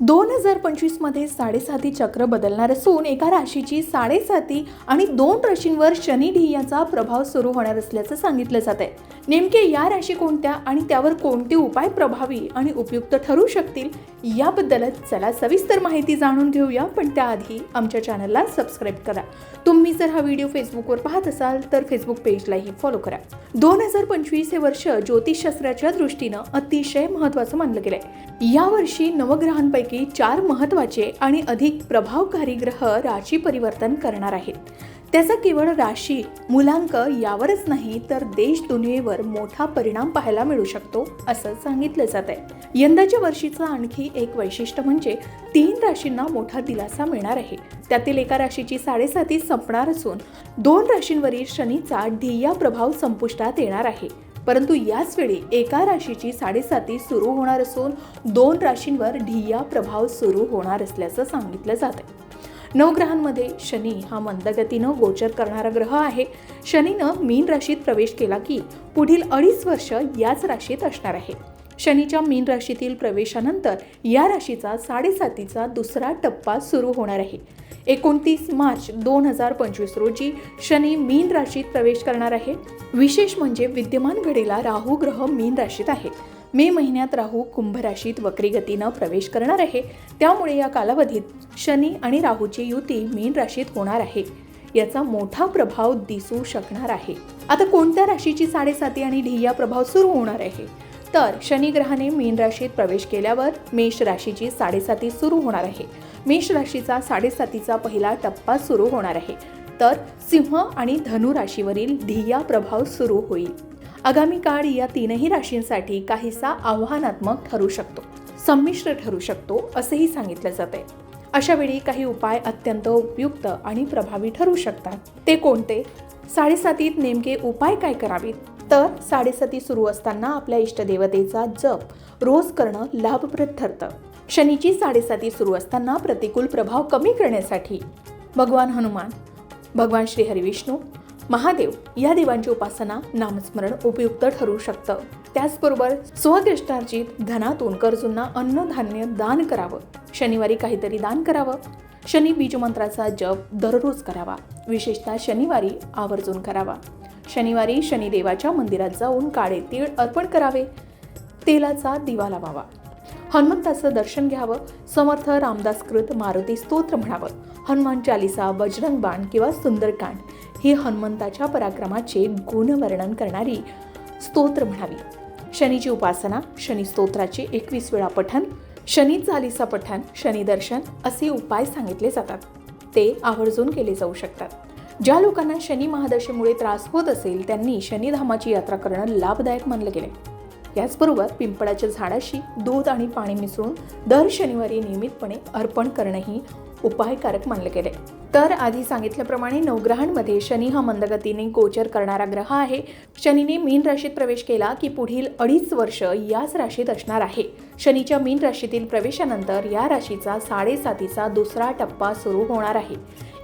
दोन हजार पंचवीसमध्ये साडेसाती चक्र बदलणार असून एका राशीची साडेसाती आणि दोन राशींवर शनी ढियाचा प्रभाव सुरू होणार असल्याचं सांगितलं जात आहे नेमके या राशी कोणत्या आणि त्यावर कोणते उपाय प्रभावी आणि उपयुक्त ठरू शकतील याबद्दलच चला सविस्तर माहिती जाणून घेऊया पण त्याआधी आमच्या चॅनलला सबस्क्राईब करा. तुम्ही जर हा व्हिडिओ फेसबुकवर पाहत असाल तर फेसबुक पेजलाही फॉलो करा. दोन हजार पंचवीस हे वर्ष ज्योतिषशास्त्राच्या दृष्टीनं अतिशय महत्त्वाचं मानलं गेलंय. यावर्षी नवग्रहांपैकी चार महत्त्वाचे आणि अधिक प्रभावकारी ग्रह राशी परिवर्तन करणार आहेत. त्याचा केवळ राशी मुलांक यावरच नाही तर देश दुनियेवर मोठा परिणाम पाहायला मिळू शकतो असं सांगितलं जात आहे यंदाच्या वर्षीचं आणखी एक वैशिष्ट्य म्हणजे तीन राशींना मोठा दिलासा मिळणार आहे. त्यातील एका राशीची साडेसाती संपणार असून दोन राशींवरील शनीचा ढिय्या प्रभाव संपुष्टात येणार आहे. परंतु याच वेळी एका राशीची साडेसाती सुरू होणार असून दोन राशींवर ढिया प्रभाव सुरू होणार असल्याचं सांगितलं जात आहे नवग्रहांमध्ये शनी हा मंदगतीनं गोचर करणारा ग्रह आहे. शनीनं मीन राशीत प्रवेश केला की पुढील अडीच वर्ष याच राशीत असणार आहे. शनीच्या मीन राशीतील प्रवेशानंतर या राशीचा साडेसातीचा दुसरा टप्पा सुरू होणार आहे. एकोणतीस मार्च दोन हजार पंचवीस रोजी शनी मीन राशीत प्रवेश करणार आहे. विशेष म्हणजे विद्यमान घडीला राहू ग्रह मीन राशीत आहे. मे महिन्यात राहू कुंभ राशीत वक्री गतीनं प्रवेश करणार आहे. त्यामुळे या कालावधीत शनी आणि राहूची युती मीन राशीत होणार आहे. याचा मोठा प्रभाव दिसू शकणार आहे. आता कोणत्या राशीची साडेसाती आणि ढिया प्रभाव सुरू होणार आहे? तर शनिग्रहाने मीन राशीत प्रवेश केल्यावर मेष राशीची साडेसाती सुरू होणार आहे. मेष राशीचा साडेसातीचा पहिला टप्पा सुरू होणार आहे. तर सिंह आणि धनु राशीवरील ढिया प्रभाव सुरू होईल. आगामी काळ या तीनही राशींसाठी काहीसा आव्हानात्मक ठरू शकतो. संमिश्र ठरू शकतो असेही सांगितलं जाते अशा वेळी काही उपाय अत्यंत उपयुक्त आणि प्रभावी ठरू शकतात. ते कोणते? साडेसातीत नेमके उपाय काय करावेत? तर साडेसती सुरू असताना आपल्या इष्टदेवतेचा जप रोज करणं लाभप्रद ठरतं. शनीची साडेसाती सुरू असताना प्रतिकूल प्रभाव कमी करण्यासाठी भगवान हनुमान भगवान श्री हरिविष्णू महादेव या देवांची उपासना नामस्मरण उपयुक्त ठरू शकतं. त्याचबरोबर स्वदृष्टार्जित धनातून गरजूंना अन्नधान्य दान करावं. शनिवारी काहीतरी दान करावं. शनी बीजमंत्राचा जप दररोज करावा. विशेषतः शनिवारी आवर्जून करावा. शनिवारी शनिदेवाच्या मंदिरात जाऊन काळे तीळ अर्पण करावे. तेलाचा दिवा लावावा. हनुमंताचं दर्शन घ्यावं. समर्थ रामदासकृत मारुती स्तोत्र म्हणावं. हनुमान चालिसा बजरंग बाण किंवा सुंदरकांड ही हनुमंताच्या पराक्रमाचे गुणवर्णन करणारी स्तोत्र म्हणावी. शनीची उपासना शनी स्तोत्राचे एकवीस वेळा पठण शनी चालिसा पठण शनी दर्शन असे उपाय सांगितले जातात. ते आवर्जून केले जाऊ शकतात. ज्या लोकांना शनी महादशेमुळे त्रास होत असेल त्यांनी शनिधामाची यात्रा करणं लाभदायक मानलं गेलं याचबरोबर पिंपळाच्या झाडाशी दूध आणि पाणी मिसळून दर शनिवारी नियमितपणे अर्पण करणंही उपायकारक मानलं गेले तर आधी सांगितल्याप्रमाणे नवग्रहांमध्ये शनी हा मंदगतीने गोचर करणारा ग्रह आहे. शनीने मीन राशीत प्रवेश केला की पुढील अडीच वर्ष याच राशीत असणार आहे. शनीच्या मीन राशीतील प्रवेशानंतर या राशीचा साडेसातीचा दुसरा टप्पा सुरू होणार आहे.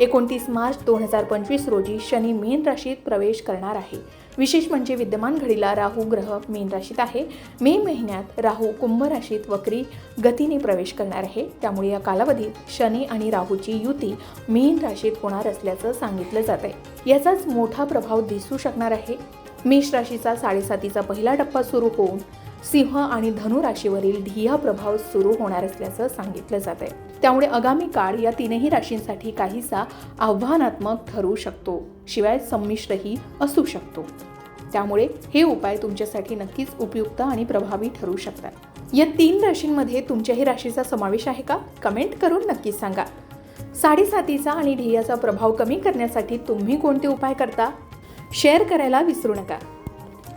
एकोणतीस मार्च दोन हजार पंचवीस रोजी शनी मीन राशीत प्रवेश करणार आहे. विशेष म्हणजे विद्यमान घडीला राहू ग्रह मीन राशीत आहे. मे महिन्यात राहू कुंभ राशीत वक्री गतीने प्रवेश करणार आहे. त्यामुळे या कालावधीत शनी आणि राहूची युती मीन राशीत होणार असल्याचं सांगितलं जात आहे. याचाच मोठा प्रभाव दिसू शकणार आहे. मेष राशीचा साडेसातीचा पहिला टप्पा सुरू होऊन सिंह आणि धनु राशीवरील ढिया प्रभाव सुरू होणार असल्याचं सांगितलं जात आहे त्यामुळे आगामी काळ या तीनही राशींसाठी काहीसा आव्हानात्मक ठरू शकतो. शिवाय संमिश्रही असू शकतो. त्यामुळे हे उपाय तुमच्यासाठी नक्कीच उपयुक्त आणि प्रभावी ठरू शकतात. या तीन राशींमध्ये तुमच्याही राशीचा समावेश आहे का? कमेंट करून नक्कीच सांगा. साडेसातीचा आणि ढियाचा प्रभाव कमी करण्यासाठी तुम्ही कोणते उपाय करता? शेअर करायला विसरू नका.